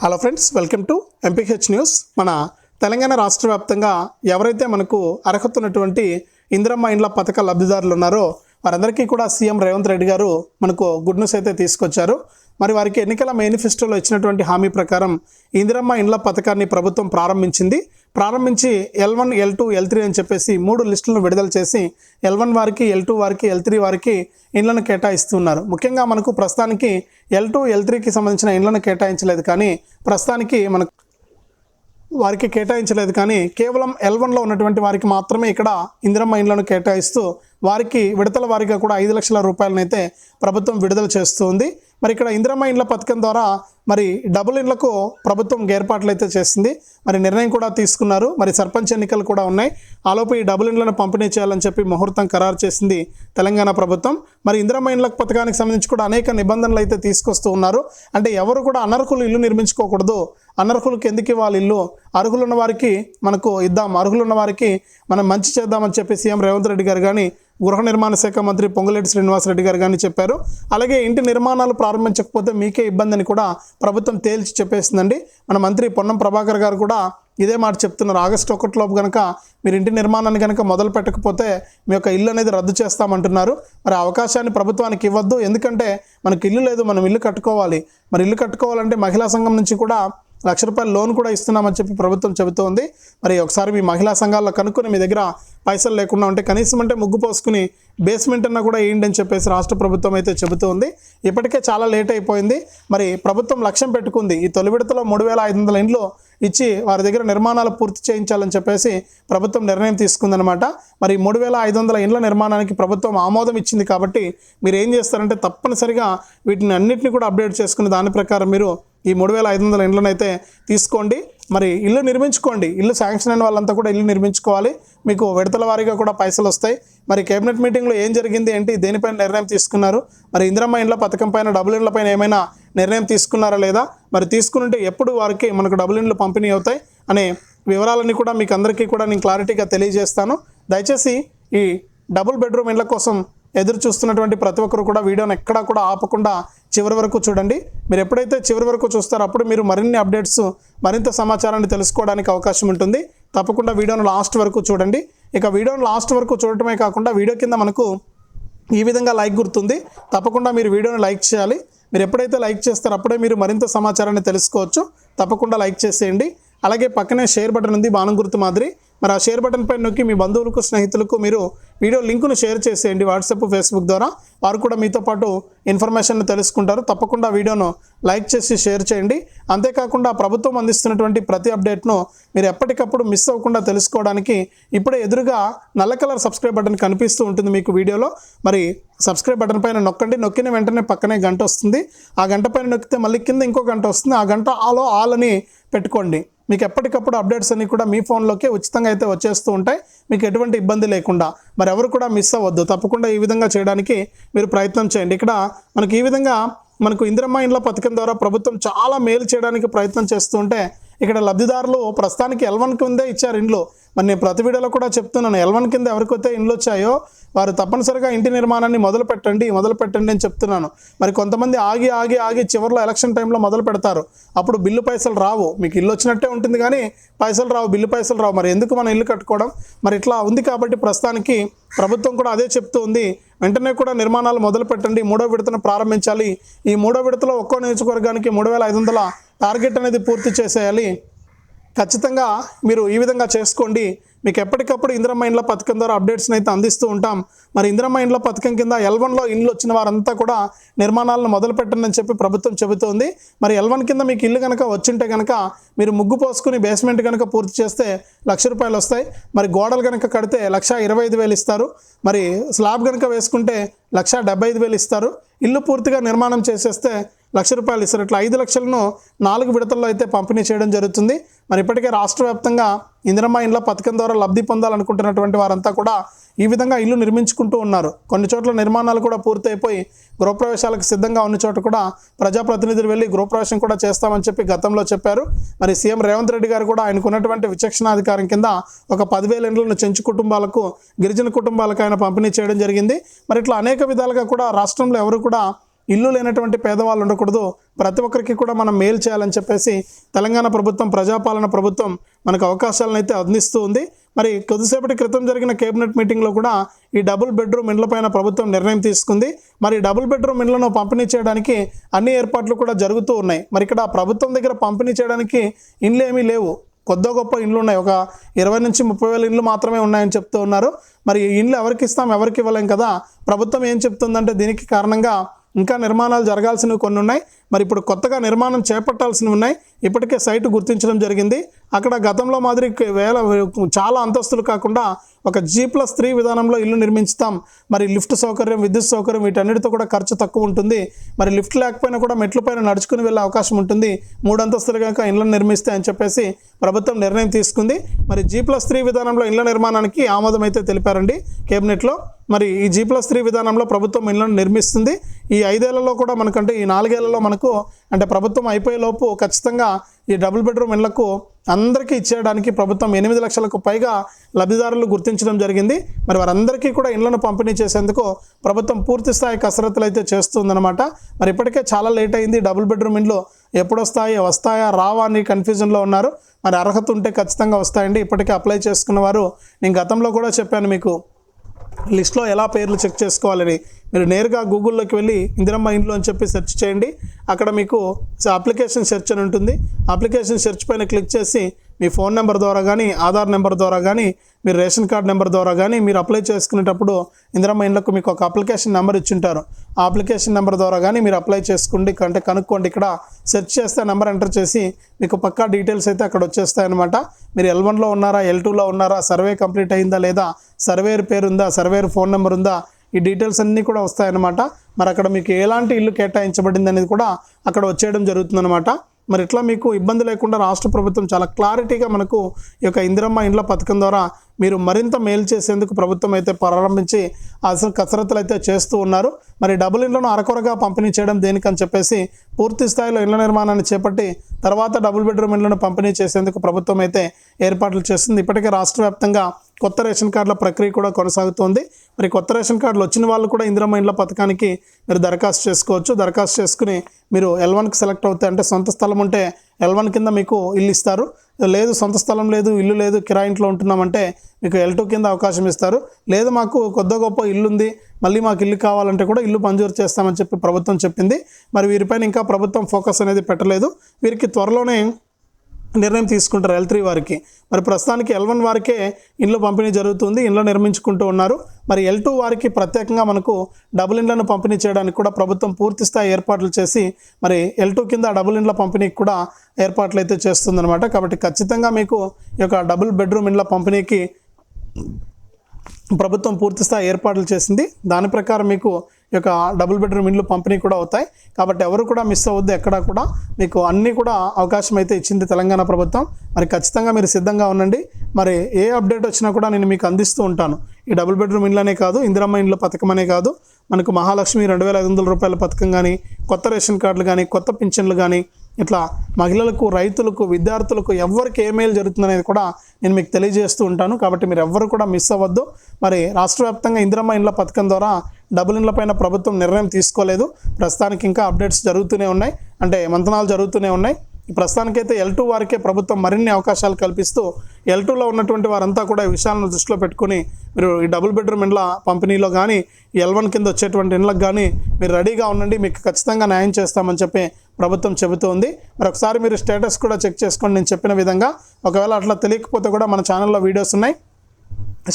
Hello friends welcome to MPH news మన తెలంగాణ రాష్ట్ర వ్యాప్తంగా ఎవరైతే మనకు అర్హత ఉన్నటువంటి ఇందిరమ్మ ఇండ్ల పథక లబ్ధిదారులు ఉన్నారో వారందరికీ కూడా సీఎం రేవంత్ రెడ్డి గారు మనకు గుడ్ న్యూస్ అయితే తీసుకొచ్చారు. మరి వారికి ఎన్నికల మేనిఫెస్టోలో ఇచ్చినటువంటి హామీ ప్రకారం ఇందిరమ్మ ఇండ్ల పథకాన్ని ప్రభుత్వం ప్రారంభించింది. ప్రారంభించి L one L two L three అని చెప్పేసి మూడు లిస్టులను విడుదల చేసి ఎల్ వన్ వారికి ఎల్ టూ వారికి ఎల్ త్రీ వారికి ఇండ్లను కేటాయిస్తున్నారు. ముఖ్యంగా మనకు ప్రస్తుతానికి ఎల్ టూ ఎల్ త్రీకి సంబంధించిన ఇండ్లను కేటాయించలేదు కానీ ప్రస్తుతానికి మనకు వారికి కేటాయించలేదు కానీ కేవలం ఎల్ వన్లో ఉన్నటువంటి వారికి మాత్రమే ఇక్కడ ఇందిరమ్మ ఇండ్లను కేటాయిస్తూ వారికి విడతల వారిగా కూడా ఐదు లక్షల రూపాయలనైతే ప్రభుత్వం విడుదల చేస్తుంది. మరి ఇక్కడ ఇందిరమ్మ ఇండ్ల పథకం ద్వారా మరి డబుల్ ఇండ్లకు ప్రభుత్వం ఏర్పాట్లు అయితే చేసింది. మరి నిర్ణయం కూడా తీసుకున్నారు. మరి సర్పంచ్ ఎన్నికలు కూడా ఉన్నాయి. ఆలోపు ఈ డబుల్ ఇండ్లను పంపిణీ చేయాలని చెప్పి ముహూర్తం ఖరారు చేసింది తెలంగాణ ప్రభుత్వం. మరి ఇందిరమ్మ ఇండ్ల పథకానికి సంబంధించి కూడా అనేక నిబంధనలు అయితే తీసుకొస్తూ ఉన్నారు. అంటే ఎవరు కూడా అనర్హులు ఇల్లు నిర్మించుకోకూడదు. అనర్హులకు ఎందుకు ఇవ్వాలి ఇల్లు? అర్హులున్న వారికి మనకు ఇద్దాం అర్హులున్న వారికి మనం మంచి చేద్దామని చెప్పి సీఎం రేవంత్ రెడ్డి గారు కానీ గృహ నిర్మాణ శాఖ మంత్రి పొంగులేటి శ్రీనివాసరెడ్డి గారు కానీ చెప్పారు. అలాగే ఇంటి నిర్మాణాలు ప్రారంభించకపోతే మీకే ఇబ్బంది అని కూడా ప్రభుత్వం తేల్చి చెప్పేసిందండి. మన మంత్రి పొన్నం ప్రభాకర్ గారు కూడా ఇదే మాట చెప్తున్నారు. ఆగస్టు ఒకటిలోపు కనుక మీరు ఇంటి నిర్మాణాన్ని కనుక మొదలు పెట్టకపోతే మీ యొక్క ఇల్లు అనేది రద్దు చేస్తామంటున్నారు. మరి అవకాశాన్ని ప్రభుత్వానికి ఇవ్వద్దు. ఎందుకంటే మనకి ఇల్లు లేదు మనం ఇల్లు కట్టుకోవాలి. మరి ఇల్లు కట్టుకోవాలంటే మహిళా సంఘం నుంచి కూడా లక్ష రూపాయల లోన్ కూడా ఇస్తున్నామని చెప్పి ప్రభుత్వం చెబుతోంది. మరి ఒకసారి మీ మహిళా సంఘాల్లో కనుక్కొని మీ దగ్గర పైసలు లేకుండా ఉంటే కనీసం అంటే ముగ్గు పోసుకుని బేస్మెంట్ అన్న కూడా వేయండి అని చెప్పేసి రాష్ట్ర ప్రభుత్వం అయితే చెబుతోంది. ఇప్పటికే చాలా లేట్ అయిపోయింది. మరి ప్రభుత్వం లక్ష్యం పెట్టుకుంది. ఈ తొలి విడతలో మూడు వేల ఐదు వందల ఇండ్లు ఇచ్చి వారి దగ్గర నిర్మాణాలు పూర్తి చేయించాలని చెప్పేసి ప్రభుత్వం నిర్ణయం తీసుకుందనమాట మరి మూడు వేల ఐదు వందల ఇండ్ల నిర్మాణానికి ప్రభుత్వం ఆమోదం ఇచ్చింది కాబట్టి మీరు ఏం చేస్తారంటే తప్పనిసరిగా వీటిని అన్నింటినీ కూడా అప్డేట్ చేసుకుని దాని ప్రకారం మీరు ఈ మూడు వేల ఐదు వందల ఇండ్లనైతే తీసుకోండి. మరి ఇల్లు నిర్మించుకోండి. ఇల్లు శాంక్షన్ అయిన వాళ్ళంతా కూడా ఇల్లు నిర్మించుకోవాలి. మీకు విడతల వారీగా కూడా పైసలు వస్తాయి. మరి కేబినెట్ మీటింగ్లో ఏం జరిగింది ఏంటి దేనిపైన నిర్ణయం తీసుకున్నారు? మరి ఇందిరమ్మ ఇండ్ల పథకం పైన డబుల్ ఇండ్ల పైన ఏమైనా నిర్ణయం తీసుకున్నారా లేదా? మరి తీసుకుంటే ఎప్పుడు వారికి మనకు డబుల్ ఇండ్లు పంపిణీ అవుతాయి అనే వివరాలన్నీ కూడా మీకు అందరికీ కూడా నేను క్లారిటీగా తెలియజేస్తాను. దయచేసి ఈ డబుల్ బెడ్రూమ్ ఇండ్ల కోసం ఎదురు చూస్తున్నటువంటి ప్రతి ఒక్కరు కూడా వీడియోని ఎక్కడా కూడా ఆపకుండా చివరి వరకు చూడండి. మీరు ఎప్పుడైతే చివరి వరకు చూస్తారో అప్పుడు మీరు మరిన్ని అప్డేట్స్ మరింత సమాచారాన్ని తెలుసుకోవడానికి అవకాశం ఉంటుంది. తప్పకుండా వీడియోను లాస్ట్ వరకు చూడండి. ఇక వీడియోను లాస్ట్ వరకు చూడటమే కాకుండా వీడియో కింద మనకు ఈ విధంగా లైక్ గుర్తుంది. తప్పకుండా మీరు వీడియోని లైక్ చేయాలి. మీరు ఎప్పుడైతే లైక్ చేస్తారో అప్పుడే మీరు మరింత సమాచారాన్ని తెలుసుకోవచ్చు. తప్పకుండా లైక్ చేసేయండి. అలాగే పక్కనే షేర్ బటన్ ఉంది బాణం గుర్తు మాదిరి. మరి ఆ షేర్ బటన్ పైన నొక్కి మీ బంధువులకు స్నేహితులకు మీరు వీడియో లింకును షేర్ చేసేయండి వాట్సాప్ ఫేస్బుక్ ద్వారా. వారు కూడా మీతో పాటు ఇన్ఫర్మేషన్ తెలుసుకుంటారు. తప్పకుండా వీడియోను లైక్ చేసి షేర్ చేయండి. అంతేకాకుండా ప్రభుత్వం అందిస్తున్నటువంటి ప్రతి అప్డేట్ను మీరు ఎప్పటికప్పుడు మిస్ అవ్వకుండా తెలుసుకోవడానికి ఇప్పుడే ఎదురుగా నల్ల కలర్ సబ్స్క్రైబ్ బటన్ కనిపిస్తూ ఉంటుంది మీకు వీడియోలో. మరి సబ్స్క్రైబ్ బటన్ పైన నొక్కండి. నొక్కిన వెంటనే పక్కనే గంట వస్తుంది. ఆ గంట పైన నొక్కితే మళ్ళీ కింద ఇంకో గంట వస్తుంది. ఆ గంట ఆలో ఆల్ అని పెట్టుకోండి. మీకు ఎప్పటికప్పుడు అప్డేట్స్ అన్నీ కూడా మీ ఫోన్లోకే ఉచితంగా అయితే వచ్చేస్తూ ఉంటాయి. మీకు ఎటువంటి ఇబ్బంది లేకుండా. మరి ఎవరు కూడా మిస్ అవ్వద్దు. తప్పకుండా ఈ విధంగా చేయడానికి మీరు ప్రయత్నం చేయండి. ఇక్కడ మనకి ఈ విధంగా మనకు ఇందిరమ్మ ఇండ్ల పథకం ద్వారా ప్రభుత్వం చాలా మేలు చేయడానికి ప్రయత్నం చేస్తూ ఉంటే ఇక్కడ లబ్ధిదారులు ప్రస్తుతానికి ఎల్వన్ కిందే ఇచ్చారు ఇండ్లు. మరి నేను ప్రతి వీడియోలో కూడా చెప్తున్నాను ఎల్వన్ కింద ఎవరికైతే ఇండ్లు వచ్చాయో వారు తప్పనిసరిగా ఇంటి నిర్మాణాన్ని మొదలు పెట్టండి మొదలు పెట్టండి అని చెప్తున్నాను. మరి కొంతమంది ఆగి ఆగి ఆగి చివరిలో ఎలక్షన్ టైంలో మొదలు పెడతారు. అప్పుడు బిల్లు పైసలు రావు. మీకు ఇల్లు వచ్చినట్టే ఉంటుంది కానీ పైసలు రావు బిల్లు పైసలు రావు. మరి ఎందుకు మనం ఇల్లు కట్టుకోవడం? మరి ఇట్లా ఉంది కాబట్టి ప్రస్తుతానికి ప్రభుత్వం కూడా అదే చెప్తూ ఉంది. వెంటనే కూడా నిర్మాణాలు మొదలు పెట్టండి మూడో విడతను ప్రారంభించాలి. ఈ మూడో విడతలో ఒక్కో నియోజకవర్గానికి మూడు వేల ఐదు వందల టార్గెట్ అనేది పూర్తి చేసేయాలి. ఖచ్చితంగా మీరు ఈ విధంగా చేసుకోండి. మీకు ఎప్పటికప్పుడు ఇందిరమ్మ ఇండ్ల పథకం ద్వారా అప్డేట్స్ని అయితే అందిస్తూ ఉంటాం. మరి ఇందిరమ్మ ఇండ్ల పథకం కింద ఎల్వన్లో ఇండ్లు వచ్చిన వారంతా కూడా నిర్మాణాలను మొదలు పెట్టండి అని చెప్పి ప్రభుత్వం చెబుతోంది. మరి ఎల్వన్ కింద మీకు ఇల్లు కనుక వచ్చింటే కనుక మీరు ముగ్గు పోసుకుని బేస్మెంట్ కనుక పూర్తి చేస్తే లక్ష రూపాయలు వస్తాయి. మరి గోడలు కనుక కడితే లక్ష ఇరవై ఐదు వేలు ఇస్తారు. మరి స్లాబ్ కనుక వేసుకుంటే లక్ష డెబ్బై ఐదు వేలు ఇస్తారు. ఇల్లు పూర్తిగా నిర్మాణం చేసేస్తే లక్ష రూపాయలు ఇస్తారు ఇట్లా ఐదు లక్షలను నాలుగు విడతల్లో అయితే పంపిణీ చేయడం జరుగుతుంది. మరి ఇప్పటికే రాష్ట్ర వ్యాప్తంగా ఇందిరమ్మ ఇండ్ల పథకం ద్వారా లబ్ధి పొందాలనుకుంటున్నటువంటి వారంతా కూడా ఈ విధంగా ఇల్లు నిర్మించుకుంటూ ఉన్నారు. కొన్ని చోట్ల నిర్మాణాలు కూడా పూర్తయిపోయి గృహప్రవేశాలకు సిద్ధంగా ఉన్న చోట కూడా ప్రజాప్రతినిధులు వెళ్ళి గృహప్రవేశం కూడా చేస్తామని చెప్పి గతంలో చెప్పారు. మరి సీఎం రేవంత్ రెడ్డి గారు కూడా ఆయనకు ఉన్నటువంటి విచక్షణాధికారం కింద ఒక పదివేల ఇండ్లను చెంచు కుటుంబాలకు గిరిజన కుటుంబాలకు ఆయన పంపిణీ చేయడం జరిగింది. మరి ఇట్లా అనేక విధాలుగా కూడా రాష్ట్రంలో ఎవరు కూడా ఇల్లు లేనటువంటి పేదవాళ్ళు ఉండకూడదు. ప్రతి ఒక్కరికి కూడా మనం మేలు చేయాలని చెప్పేసి తెలంగాణ ప్రభుత్వం ప్రజాపాలన ప్రభుత్వం మనకు అవకాశాలను అయితే అందిస్తూ ఉంది. మరి కొద్దిసేపటి క్రితం జరిగిన కేబినెట్ మీటింగ్లో కూడా ఈ డబుల్ బెడ్రూమ్ ఇండ్లపైన ప్రభుత్వం నిర్ణయం తీసుకుంది. మరి డబుల్ బెడ్రూమ్ ఇండ్లను పంపిణీ చేయడానికి అన్ని ఏర్పాట్లు కూడా జరుగుతూ ఉన్నాయి. మరి ఇక్కడ ప్రభుత్వం దగ్గర పంపిణీ చేయడానికి ఇండ్లు ఏమీ లేవు. కొద్ది గొప్ప ఇండ్లు ఉన్నాయి. ఒక ఇరవై నుంచి ముప్పై వేల ఇండ్లు మాత్రమే ఉన్నాయని చెప్తూ ఉన్నారు. మరి ఈ ఇండ్లు ఎవరికి ఇస్తాం ఎవరికి ఇవ్వలేం కదా? ప్రభుత్వం ఏం చెప్తుందంటే దీనికి కారణంగా ఇంకా నిర్మాణాలు జరగాల్సినవి కొన్ని ఉన్నాయి మరి ఇప్పుడు కొత్తగా నిర్మాణం చేపట్టాల్సినవి ఉన్నాయి. ఇప్పటికే సైటు గుర్తించడం జరిగింది. అక్కడ గతంలో మాదిరి వేల చాలా అంతస్తులు కాకుండా ఒక జీ ప్లస్ త్రీ విధానంలో ఇల్లు నిర్మించుతాం. మరి లిఫ్ట్ సౌకర్యం విద్యుత్ సౌకర్యం వీటన్నిటితో కూడా ఖర్చు తక్కువ ఉంటుంది. మరి లిఫ్ట్ లేకపోయినా కూడా మెట్ల పైన నడుచుకుని వెళ్ళే అవకాశం ఉంటుంది. మూడు అంతస్తులు కనుక ఇళ్ళను నిర్మిస్తే అని చెప్పేసి ప్రభుత్వం నిర్ణయం తీసుకుంది. మరి జీ ప్లస్ త్రీ విధానంలో ఇళ్ళ నిర్మాణానికి ఆమోదం అయితే తెలిపారండి కేబినెట్లో. మరి ఈ జీ ప్లస్ త్రీ విధానంలో ప్రభుత్వం ఇళ్ళను నిర్మిస్తుంది. ఈ ఐదేళ్ళలో కూడా మనకంటే ఈ నాలుగేళ్ళలో మనకు అంటే ప్రభుత్వం అయిపోయే లోపు ఖచ్చితంగా ఈ డబుల్ బెడ్రూమ్ ఇళ్ళకు అందరికీ ఇచ్చేయడానికి ప్రభుత్వం ఎనిమిది లక్షలకు పైగా లబ్ధిదారులు గుర్తించడం జరిగింది. మరి వారందరికీ కూడా ఇళ్ళను పంపిణీ చేసేందుకు ప్రభుత్వం పూర్తి స్థాయి కసరత్తులు అయితే చేస్తుందన్నమాట. మరి ఇప్పటికే చాలా లేట్ అయింది. డబుల్ బెడ్రూమ్ ఇండ్లు ఎప్పుడొస్తాయి వస్తాయా రావా అని కన్ఫ్యూజన్లో ఉన్నారు. మరి అర్హత ఉంటే ఖచ్చితంగా వస్తాయండి. ఇప్పటికే అప్లై చేసుకున్న వారు నేను గతంలో కూడా చెప్పాను మీకు. లిస్ట్లో ఎలా పేర్లు చెక్ చేసుకోవాలని మీరు నేరుగా గూగుల్లోకి వెళ్ళి ఇందిరమ్మ ఇంట్లో అని చెప్పి సెర్చ్ చేయండి. అక్కడ మీకు అప్లికేషన్ సెర్చ్ అని ఉంటుంది. అప్లికేషన్ సెర్చ్ పైన క్లిక్ చేసి మీ ఫోన్ నెంబర్ ద్వారా కానీ ఆధార్ నెంబర్ ద్వారా కానీ మీరు రేషన్ కార్డ్ నెంబర్ ద్వారా కానీ మీరు అప్లై చేసుకునేటప్పుడు ఇందిరమ్మ ఇండ్లకు మీకు ఒక అప్లికేషన్ నెంబర్ ఇచ్చింటారు. ఆ అప్లికేషన్ నెంబర్ ద్వారా కానీ మీరు అప్లై చేసుకోండి అంటే కనుక్కోండి. ఇక్కడ సెర్చ్ చేస్తే నెంబర్ ఎంటర్ చేసి మీకు పక్కా డీటెయిల్స్ అయితే అక్కడ వచ్చేస్తాయన్నమాట. మీరు ఎల్ వన్లో ఉన్నారా ఎల్ టూలో ఉన్నారా సర్వే కంప్లీట్ అయిందా లేదా సర్వేర్ పేరు ఉందా సర్వేర్ ఫోన్ నెంబర్ ఉందా ఈ డీటెయిల్స్ అన్నీ కూడా వస్తాయన్నమాట. మరి అక్కడ మీకు ఎలాంటి ఇల్లు కేటాయించబడింది అనేది కూడా అక్కడ వచ్చేయడం జరుగుతుందన్నమాట. మరి ఇట్లా మీకు ఇబ్బంది లేకుండా రాష్ట్ర ప్రభుత్వం చాలా క్లారిటీగా మనకు ఈ యొక్క ఇందిరమ్మ ఇండ్ల పథకం ద్వారా మీరు మరింత మేలు చేసేందుకు ప్రభుత్వం అయితే ప్రారంభించి అసలు కసరత్తులు అయితే చేస్తూ ఉన్నారు. మరి డబుల్ ఇండ్లను అరకొరగా పంపిణీ చేయడం దేనికని చెప్పేసి పూర్తి స్థాయిలో ఇళ్ళ నిర్మాణాన్ని చేపట్టి తర్వాత డబుల్ బెడ్రూమ్ ఇండ్లను పంపిణీ చేసేందుకు ప్రభుత్వం అయితే ఏర్పాట్లు చేస్తుంది. ఇప్పటికే రాష్ట్ర వ్యాప్తంగా కొత్త రేషన్ కార్డుల ప్రక్రియ కూడా కొనసాగుతోంది. మరి కొత్త రేషన్ కార్డులు వచ్చిన వాళ్ళు కూడా ఇందిరమ్మ ఇండ్ల పథకానికి మీరు దరఖాస్తు చేసుకోవచ్చు. దరఖాస్తు చేసుకుని మీరు ఎల్ వన్కి సెలెక్ట్ అవుతాయి అంటే సొంత స్థలం ఉంటే ఎల్ వన్ కింద మీకు ఇల్లు ఇస్తారు. లేదు సొంత స్థలం లేదు ఇల్లు లేదు కిరాయి ఇంట్లో ఉంటున్నామంటే మీకు ఎల్ టూ కింద అవకాశం ఇస్తారు. లేదు మాకు కొద్ద గొప్ప ఇల్లు ఉంది మళ్ళీ మాకు ఇల్లు కావాలంటే కూడా ఇల్లు మంజూరు చేస్తామని చెప్పి ప్రభుత్వం చెప్పింది. మరి వీరిపైన ఇంకా ప్రభుత్వం ఫోకస్ అనేది పెట్టలేదు. వీరికి త్వరలోనే నిర్ణయం తీసుకుంటారు ఎల్ త్రీ వారికి. మరి ప్రస్తుతానికి ఎల్ వన్ వారికే ఇండ్లు పంపిణీ జరుగుతుంది. ఇండ్లు నిర్మించుకుంటూ ఉన్నారు. మరి ఎల్ టూ వారికి ప్రత్యేకంగా మనకు డబుల్ ఇండ్లను పంపిణీ చేయడానికి కూడా ప్రభుత్వం పూర్తి స్థాయి ఏర్పాట్లు చేసి మరి ఎల్ టూ కింద డబుల్ ఇండ్ల పంపిణీకి కూడా ఏర్పాట్లు అయితే చేస్తుందన్నమాట. కాబట్టి ఖచ్చితంగా మీకు ఈ యొక్క డబుల్ బెడ్రూమ్ ఇండ్ల పంపిణీకి ప్రభుత్వం పూర్తిస్థాయి ఏర్పాట్లు చేసింది. దాని ప్రకారం మీకు యొక్క డబుల్ బెడ్రూమ్ ఇండ్లు పంపిణీ కూడా అవుతాయి. కాబట్టి ఎవరు కూడా మిస్ అవ్వద్దు ఎక్కడా కూడా. మీకు అన్నీ కూడా అవకాశం అయితే ఇచ్చింది తెలంగాణ ప్రభుత్వం. మరి ఖచ్చితంగా మీరు సిద్ధంగా ఉండండి. మరి ఏ అప్డేట్ వచ్చినా కూడా నేను మీకు అందిస్తూ ఉంటాను. ఈ డబుల్ బెడ్రూమ్ ఇండ్లనే కాదు ఇందిరమ్మ ఇండ్ల పథకం అనే కాదు. మనకు మహాలక్ష్మి రెండు వేల ఐదు వందల రూపాయల పథకం కానీ కొత్త రేషన్ కార్డులు కానీ కొత్త పింఛన్లు కానీ ఇట్లా మహిళలకు రైతులకు విద్యార్థులకు ఎవరికి ఏ మేలు జరుగుతుందనేది కూడా నేను మీకు తెలియజేస్తూ ఉంటాను. కాబట్టి మీరు ఎవ్వరు కూడా మిస్ అవ్వద్దు. మరి రాష్ట్ర వ్యాప్తంగా ఇందిరమ్మ ఇండ్ల పథకం ద్వారా డబుల్ ఇండ్ల పైన ప్రభుత్వం నిర్ణయం తీసుకోలేదు. ప్రస్తుతానికి ఇంకా అప్డేట్స్ జరుగుతూనే ఉన్నాయి. అంటే మంతనాలు జరుగుతూనే ఉన్నాయి. ప్రస్తుతానికైతే ఎల్ టూ వారికే ప్రభుత్వం మరిన్ని అవకాశాలు కల్పిస్తూ ఎల్ టూలో ఉన్నటువంటి వారంతా కూడా ఈ విషయాలను దృష్టిలో పెట్టుకుని మీరు ఈ డబుల్ బెడ్రూమ్ ఇండ్ల పంపిణీలో కానీ ఎల్ వన్ కింద వచ్చేటువంటి ఇండ్లకు కానీ మీరు రెడీగా ఉండండి. మీకు ఖచ్చితంగా న్యాయం చేస్తామని చెప్పి ప్రభుత్వం చెబుతోంది. మరి ఒకసారి మీరు స్టేటస్ కూడా చెక్ చేసుకోండి. నేను చెప్పిన విధంగా ఒకవేళ అట్లా తెలియకపోతే కూడా మన ఛానల్లో వీడియోస్ ఉన్నాయి.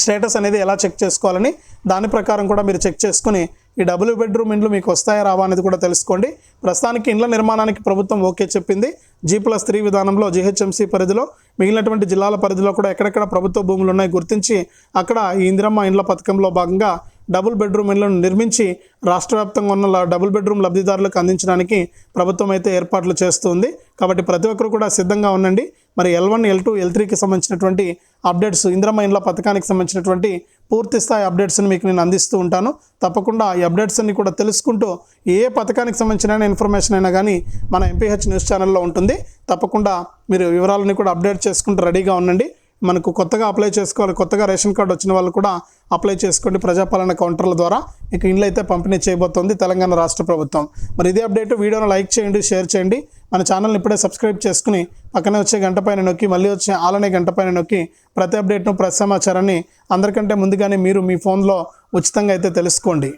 స్టేటస్ అనేది ఎలా చెక్ చేసుకోవాలని దాని ప్రకారం కూడా మీరు చెక్ చేసుకుని ఈ డబుల్ బెడ్రూమ్ ఇండ్లు మీకు వస్తాయా రావా అనేది కూడా తెలుసుకోండి. ప్రస్తుతానికి ఇండ్ల నిర్మాణానికి ప్రభుత్వం ఓకే చెప్పింది. జీ ప్లస్ త్రీ విధానంలో జిహెచ్ఎంసీ పరిధిలో మిగిలినటువంటి జిల్లాల పరిధిలో కూడా ఎక్కడెక్కడ ప్రభుత్వ భూములు ఉన్నాయి గుర్తించి అక్కడ ఈ ఇందిరమ్మ ఇండ్ల పథకంలో భాగంగా డబుల్ బెడ్రూమ్ ఇళ్ళను నిర్మించి రాష్ట్ర వ్యాప్తంగా ఉన్న డబుల్ బెడ్రూమ్ లబ్ధిదారులకు అందించడానికి ప్రభుత్వం అయితే ఏర్పాట్లు చేస్తుంది. కాబట్టి ప్రతి ఒక్కరు కూడా సిద్ధంగా ఉండండి. మరి L one L two L త్రీకి సంబంధించినటువంటి అప్డేట్స్ ఇంద్రమ్మ ఇండ్ల పథకానికి సంబంధించినటువంటి పూర్తి స్థాయి అప్డేట్స్ని మీకు నేను అందిస్తూ ఉంటాను. తప్పకుండా ఈ అప్డేట్స్ అన్ని కూడా తెలుసుకుంటూ ఏ పథకానికి సంబంధించిన ఇన్ఫర్మేషన్ అయినా కానీ మన ఎంపీహెచ్ న్యూస్ ఛానల్లో ఉంటుంది. తప్పకుండా మీరు వివరాలని కూడా అప్డేట్ చేసుకుంటూ రెడీగా ఉండండి. మనకు కొత్తగా అప్లై చేసుకోవాలి కొత్తగా రేషన్ కార్డు వచ్చిన వాళ్ళు కూడా అప్లై చేసుకోండి ప్రజాపాలన కౌంటర్ల ద్వారా. మీకు ఇండ్లు అయితే పంపిణీ చేయబోతోంది తెలంగాణ రాష్ట్ర ప్రభుత్వం. మరి ఇదే అప్డేట్ వీడియోను లైక్ చేయండి షేర్ చేయండి. మన ఛానల్ని ఇప్పుడే సబ్స్క్రైబ్ చేసుకుని పక్కనే వచ్చే గంట పైన నొక్కి మళ్ళీ వచ్చే ఆలనే గంట పైన నొక్కి ప్రతి అప్డేట్ను ప్రతి సమాచారాన్ని అందరికంటే ముందుగానే మీరు మీ ఫోన్లో ఉచితంగా అయితే తెలుసుకోండి.